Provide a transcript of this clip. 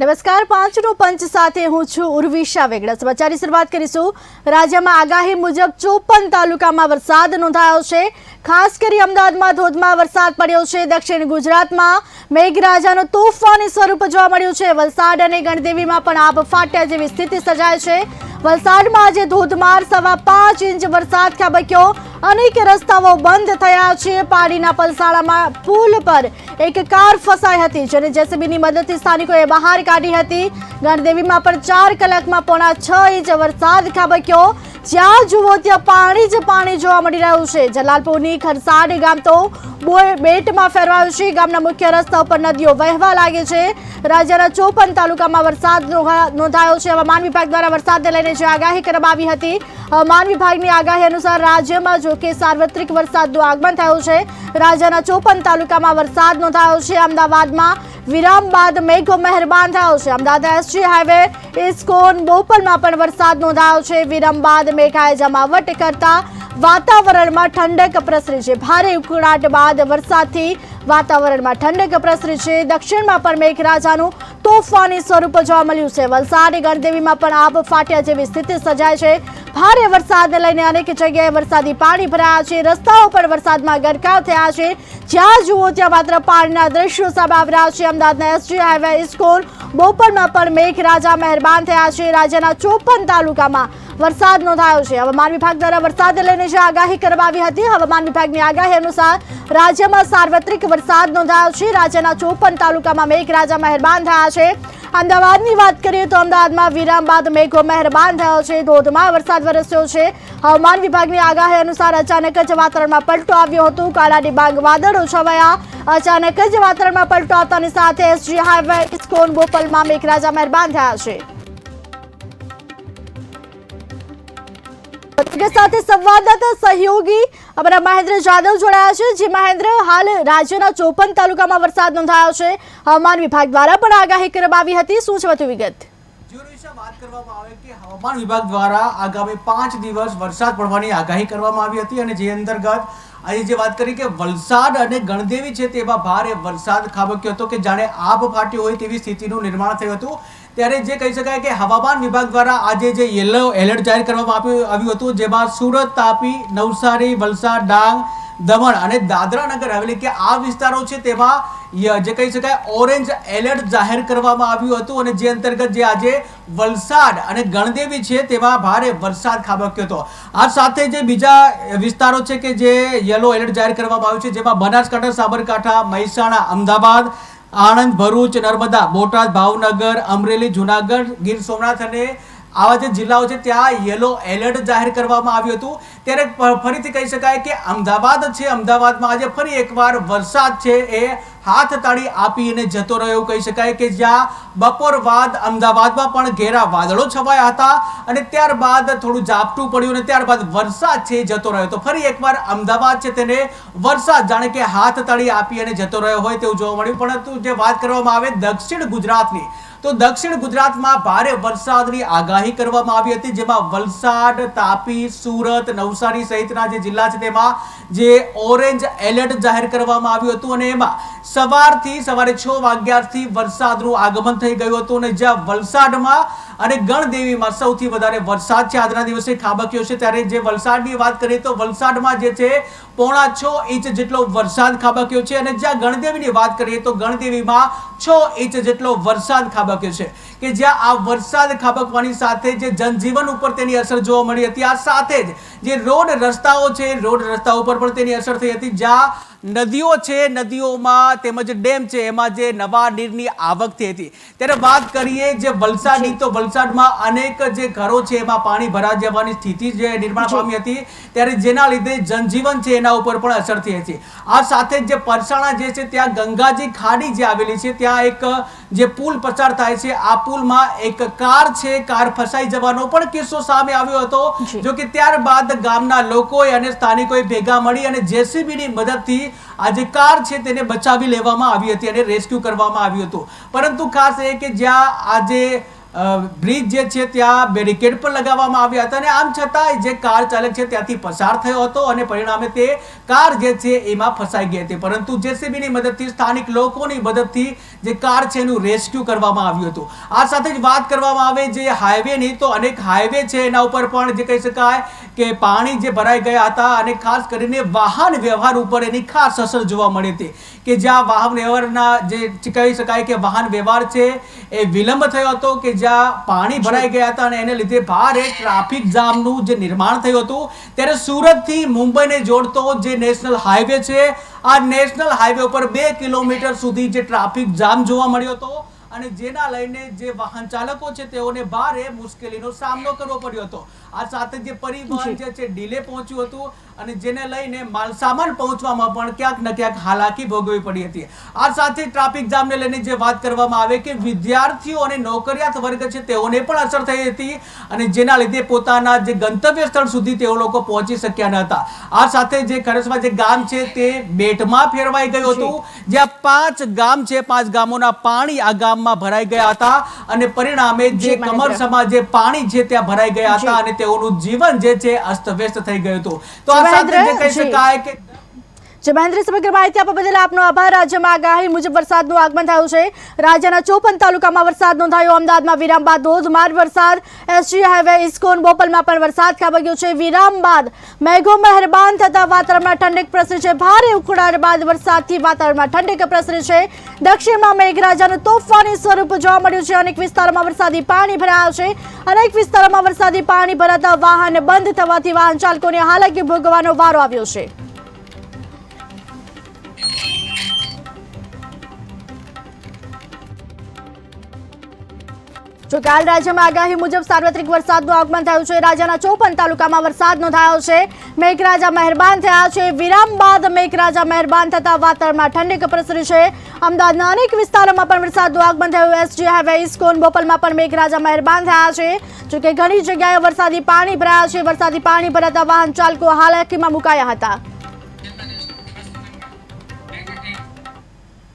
નમસ્કાર, પાંચનો પંચ સાથે હું છું ઉર્વિશા વેગડા. સમાચારની શરૂઆત કરીશું. રાજ્યમાં આગાહી મુજબ ચોપન તાલુકામાં વરસાદ નોંધાયો છે. ખાસ કરી અમદાવાદમાં ધોધમાર વરસાદ પડ્યો છે. દક્ષિણ ગુજરાતમાં મેઘરાજાનું તોફાની સ્વરૂપ જોવા મળ્યું છે. વલસાડ અને ગણદેવીમાં પણ આબ ફાટ્યા જેવી સ્થિતિ સર્જાય છે. વલસાડમાં આજે ધોધમાર સવા પાંચ ઇંચ વરસાદ ખાબક્યો. અનેક રસ્તાઓ બંધ થયા છે. પાણીના પલસાડામાં પુલ પર એક કાર ફસાઈ હતી, જેને જેસીબીની મદદથી સ્થાનિકોએ બહાર કાઢી હતી. ગણદેવીમાં પણ ચાર કલાકમાં પોણા છ ઇંચ વરસાદ ખાબક્યો. જ્યાં જુઓ ત્યાં પાણી જ પાણી જોવા મળી રહ્યું છે. જલાલપુરની ખરસાડ ગામ તો બેટમાં ફેરવાયું છે. ગામના મુખ્ય રસ્તા ઉપર નદીઓ વહેવા લાગે છે. રાજ્યના ચોપન તાલુકામાં વરસાદ નોંધાયો છે. હવામાન વિભાગ દ્વારા વરસાદને લઈને જે આગાહી કરવામાં આવી હતી હવામાન વિભાગની આગાહી અનુસાર રાજ્યમાં જો કે સાર્વત્રિક વરસાદનું આગમન થયું છે. રાજ્યના ચોપન તાલુકામાં વરસાદ નોંધાયો છે. અમદાવાદમાં વિરામ બાદ મેઘો મહેરબાન થયો છે. અમદાવાદ એસજી હાઈવે ઇસ્કોન બોપલમાં પણ વરસાદ નોંધાયો છે. વિરામ બાદ મેઘાએ જમાવટ કરતા વાતાવરણમાં ઠંડક પ્રસરી છે. ભારે ઉકળાટ બાદ વરસાદથી વાતાવરણમાં ઠંડક પ્રસરી છે. દક્ષિણમાં પણ મેઘરાજાનું તોફાની સ્વરૂપ જોવા મળ્યું છે. વલસાડ, ગણદેવીમાં પણ આબ ફાટ્યા જેવી સ્થિતિ સર્જાય છે. ભારે વરસાદને લઈને અનેક જગ્યાએ વરસાદી પાણી ભરાયા છે. રસ્તાઓ પર વરસાદમાં ગરકાવ થયા છે. જ્યાં જુઓ ત્યાં માત્ર પાણીના દ્રશ્યો સામે આવી રહ્યા છે. અમદાવાદના એસજી હાઈવે ઇસ્કોન બોપલમાં પણ મેઘરાજા મહેરબાન થયા છે. રાજ્યના ચોપન તાલુકામાં વરસાદ નોંધાયો છે. હવામાન વિભાગ દ્વારા વરસાદને લઈને જે આગાહી કરવામાં આવી હતી, હવામાન વિભાગની આગાહી અનુસાર રાજ્યમાં સાર્વત્રિક વરસાદ નોંધાયો છે. રાજ્યના ચોપન તાલુકામાં મેઘરાજા મહેરબાન થયા છે. અમદાવાદની વાત કરીએ તો અમદાવાદમાં વિરામ બાદ મેઘો મહેરબાન થયો છે. ધોધમાર વરસાદ વરસ્યો છે. હવામાન વિભાગની આગાહી અનુસાર અચાનક જ વાતાવરણમાં પલટો આવ્યો હતો. કાળા ડિબાંગ વાદળો છવાયા અચાનક જ વાતાવરણમાં પલટો આવતાની સાથે એસજી હાઈવે, ઇસ્કોન બોપલમાં મેઘરાજા મહેરબાન થયા છે. સાથે સંવાદદાતા સહયોગી અમારા મહેન્દ્ર જાદવ જોડાયા છે. જે મહેન્દ્ર, હાલ રાજ્યના ચોપન તાલુકામાં વરસાદ નોંધાયો છે. હવામાન વિભાગ દ્વારા પણ આગાહી કરવામાં આવી હતી. શું છે વધુ વિગત? વાત કરવામાં આવે હવામાન વિભાગ દ્વારા આગામી પાંચ દિવસ વરસાદ પડવાની આગાહી કરવામાં આવી હતી અને જે અંતર્ગત આજે જે વાત કરી કે વલસાડ અને ગણદેવી છે તેમાં ભારે વરસાદ ખાબક્યો હતો કે જાણે આભ ફાટ્યો હોય તેવી સ્થિતિનું નિર્માણ થયું હતું. ત્યારે જે કહી શકાય કે હવામાન વિભાગ દ્વારા આજે જે યલો એલર્ટ જાહેર કરવામાં આવ્યું હતું, જેમાં સુરત, તાપી, નવસારી, વલસાડ, ડાંગ દમણ અને દાદરા નગર હવેલી કે આ વિસ્તારો છે તેમાં જે કહી શકાય, ઓરેન્જ એલર્ટ જાહેર કરવામાં આવ્યું હતું અને જે અંતર્ગત જે આજે વલસાડ અને ગણદેવી છે તેમાં ભારે વરસાદ ખાબક્યો હતો. આ સાથે જે બીજા વિસ્તારો છે કે જે યલો એલર્ટ જાહેર કરવામાં આવ્યું છે, જેમાં બનાસકાંઠા, સાબરકાંઠા, મહેસાણા, અમદાવાદ, આણંદ, ભરૂચ, નર્મદા, બોટાદ, ભાવનગર, અમરેલી, જુનાગઢ, ગીર સોમનાથ અને આવા જે જિલ્લાઓ છે, ત્યાં યલો એલર્ટ જાહેર કરવામાં આવ્યું હતું. ત્યારે ફરીથી કહી શકાય કે અમદાવાદ છે, અમદાવાદમાં આજે ફરી એકવાર વરસાદ છે એ હાથ તાળી આપીને જતો રહ્યો. એવું કહી શકાય કે જ્યાં બપોર બાદ અમદાવાદમાં પણ ઘેરા વાદળો છવાયા હતા અને ત્યારબાદ થોડું ઝાપટું પડ્યું અને ત્યારબાદ વરસાદ છે જતો રહ્યો. તો ફરી એકવાર અમદાવાદ છે તેને વરસાદ જાણે કે હાથ તાળી આપી અને જતો રહ્યો હોય તેવું જોવા મળ્યું. પરંતુ જે વાત કરવામાં આવે દક્ષિણ ગુજરાતની તો દક્ષિણ ગુજરાતમાં ભારે વરસાદની આગાહી કરવામાં આવી હતી, જેમાં વલસાડ, તાપી, સુરત, નવસારી સહિતના જે જિલ્લા છે તેમાં જે ઓરેન્જ એલર્ટ જાહેર કરવામાં આવ્યું હતું અને એમાં સવારથી સવારે છ વાગ્યાથી વરસાદનું આગમન થઈ ગયું હતું અને જ્યાં વલસાડમાં અને ગણદેવીમાં સૌથી વધારે વરસાદ છે. આજના દિવસે ખાબક્યો છે. ત્યારે જે વલસાડની વાત કરીએ તો વલસાડમાં જે છે, પોણા છ ઇંચ જેટલો વરસાદ ખાબક્યો છે. અને જ્યાં ગણદેવીની વાત કરીએ તો ગણદેવીમાં છ ઇંચ જેટલો વરસાદ ખાબક્યો છે. કે જ્યાં આ વરસાદ ખાબકવાની સાથે જે જનજીવન ઉપર તેની અસર જોવા મળી હતી આ સાથે જ જે રોડ રસ્તાઓ છે રોડ રસ્તા ઉપર પણ તેની અસર થઈ હતી જ્યાં નદીઓ છે નદીઓમાં તેમજ ડેમ છે એમાં જે નવા નીરની આવક થઈ હતી. ત્યારે વાત કરીએ જે વલસાડની તો વલસાડમાં અનેક જે ઘરો છે એમાં પાણી ભરા જવાની સ્થિતિ જે નિર્માણ પામી હતી ત્યારે જેના લીધે જનજીવન છે એના ઉપર પણ અસર થઈ હતી. આ સાથે જ જે પરસાણા જે છે ત્યાં ગંગાજી ખાડી જે આવેલી છે ત્યાં એક જે પુલ પસાર થાય છે આ પુલમાં એક કાર છે કાર ફસાઈ જવાનો પણ કિસ્સો સામે આવ્યો હતો. જો. કે ત્યારબાદ ગામના લોકોએ અને સ્થાનિકોએ ભેગા મળી અને જેસીબીની મદદથી આ જે કાર છે તેને બચાવી લેવામાં આવી હતી અને રેસ્ક્યુ કરવામાં આવ્યું હતું. પરંતુ ખાસ એ કે જ્યાં આજે બ્રિજ જે છે ત્યાં બેરિકેડ પણ લગાવવામાં આવ્યા હતા અને આમ છતાં જે કાર ચાલક છે ત્યાંથી પસાર થયો હતો અને પરિણામે તે કાર જે છે એમાં ફસાઈ ગઈ હતી. પરંતુ જેસીબીની મદદથી સ્થાનિક લોકોની મદદથી જે કાર છે એનું રેસ્ક્યુ કરવામાં આવ્યું હતું. આ સાથે જ વાત કરવામાં આવે જે હાઈવેની તો અનેક હાઈવે છે એના ઉપર પણ જે કહી શકાય કે પાણી જે ભરાઈ ગયા હતા અને ખાસ કરીને વાહન વ્યવહાર ઉપર એની ખાસ અસર જોવા મળી હતી. કે જ્યાં વાહન વ્યવહારના જે કહી શકાય કે વાહન વ્યવહાર છે એ વિલંબ થયો હતો કે જ્યાં પાણી ભરાઈ ગયા હતા અને એને લીધે ભારે ટ્રાફિક જામનું જે નિર્માણ થયું હતું ત્યારે સુરતથી મુંબઈને જોડતો જે નેશનલ હાઈવે છે. આ નેશનલ હાઈવે ઉપર બે કિલોમીટર સુધી જે ટ્રાફિક જામ જોવા મળ્યો હતો અને જેના લઈને જે વાહન ચાલકો છે તેઓને ભારે મુશ્કેલીનો સામનો કરવો પડ્યો હતો. આ સાથે જે પરિવહન જે. છે ડીલે પહોંચ્યું હતું. અને જેને લઈને માલસામાન પહોંચવામાં પણ ક્યાંક ને ક્યાંક હાલાકી ભોગવવી પડી હતી. આ સાથે ટ્રાફિક જામને લઈને જે વાત કરવામાં આવે કે વિદ્યાર્થીઓ અને નોકરિયાત વર્ગ છે તેઓને પણ અસર થઈ હતી અને જેના લીધે પોતાના જે ગંતવ્ય સ્થળ સુધી તેઓ લોકો પહોંચી શક્યા ન હતા. આ સાથે જે ખરસમાં જે ગામ છે તે બેટમાં ફેરવાઈ ગયું હતું. જ્યાં પાંચ ગામ છે પાંચ ગામોના પાણી આ ગામમાં ભરાઈ ગયા હતા અને પરિણામે જે કમર સમાજે પાણી છે ત્યાં ભરાઈ ગયા હતા અને તેઓનું જીવન જે છે અસ્તવ્યસ્ત થઈ ગયું હતું. તો આ જી, સાથે જે મહેન્દ્ર, કહી જી. શકાય કે જે મહેન્દ્ર સમગ્ર માહિતી આપવા બદલ આભાર. રાજ્યમાં આગાહી મુજબ વરસાદનું આગમન થયું છે. રાજ્યના ચોપન તાલુકામાં વરસાદ નોંધાયો. અમદાવાદમાં વિરામ બાદ ધોધમાર વરસાદ. એસજી હાઈવે, ઇસ્કોન, બોપલમાં પણ વરસાદ ખાબક્યો છે. વિરામ બાદ મેઘો મહેરબાન થતા વાતાવરણમાં ઠંડક પ્રસરી છે. ભારે ઉકળાટ બાદ વરસાદથી વાતાવરણમાં ઠંડક પ્રસરી છે. દક્ષિણમાં મેઘરાજાનું તોફાની સ્વરૂપ જોવા મળ્યું છે. અનેક વિસ્તારોમાં વરસાદી પાણી ભરાયા છે. અનેક વિસ્તારોમાં વરસાદી પાણી ભરાતા વાહન બંધ થવાથી વાહન ચાલકોને હાલાકી ભોગવવાનો વારો આવ્યો છે. જો કાલ રાજ્યમાં આગાહી મુજબ સાર્વત્રિક વરસાદનું આગમન થયું છે. રાજ્યના ચોપન તાલુકામાં વરસાદ નોંધાયો છે. મેઘરાજા મહેરબાન થયા છે. વિરામ બાદ મેઘરાજા મહેરબાન થતા વાતાવરણમાં ઠંડક પ્રસરી છે. અમદાવાદના અનેક વિસ્તારોમાં પણ વરસાદનું આગમન થયું. એસજી હાઈવે, ઇસ્કોન, બોપલમાં પણ મેઘરાજા મહેરબાન થયા છે. જોકે ઘણી જગ્યાએ વરસાદી પાણી ભરાયા છે. વરસાદી પાણી ભરાતા વાહન ચાલકો હાલાકીમાં મુકાયા હતા.